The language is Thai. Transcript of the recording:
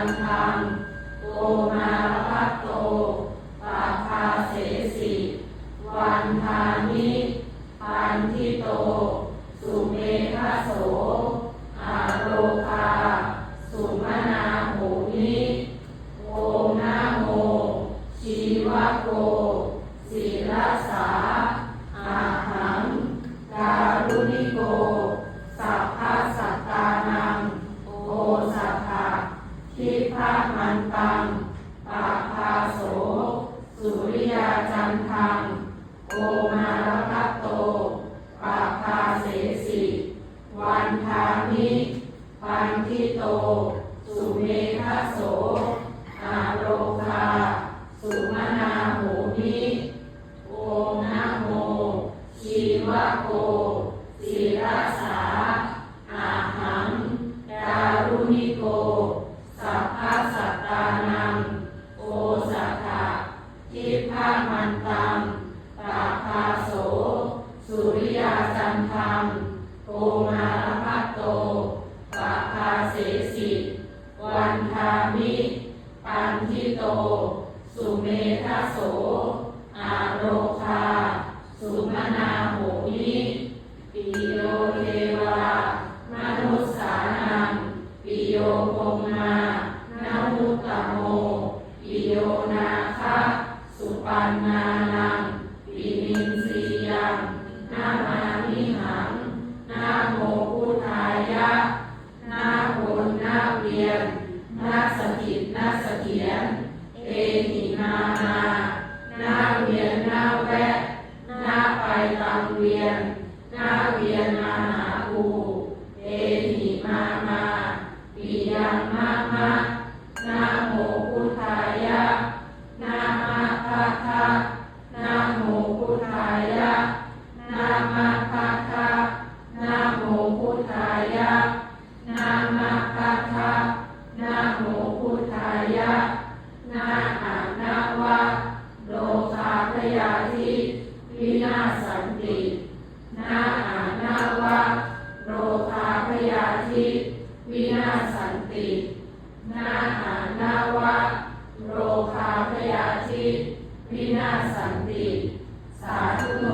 มาพัตโตปาคาเสสิวันทานิปันทิโต สุเมฆโสอาโรคา สุมนาโหนิโอมนาโม ชีวะโกศิลสาอาหัง การุณิโก ทิพะมันตังปาคาโส สุริยาจันทังโอมาลพัตโตปาคาเสสิ วันทามิปันทิโต สุเมฆโส อาโรคา สุมนาโหมิโอนะโมชีวะโก มันตังตาคาโส สุริยาจันทังโกมาลพัตโตปาคาเสสิวันทามิปันทิโต สุเมธโส อาโรค ปันนานังปินินสียังนามามิหัง นาโมพุทธายะ นาโอนนาเวียนนาสถิตนาสเสถียน หานาวะโลคาพยาธิวินาสันตินาหานาวะโลคาพยาธิวินาสันตินาหานาวะโลคาพยาธิวินาสันติ สาธุโน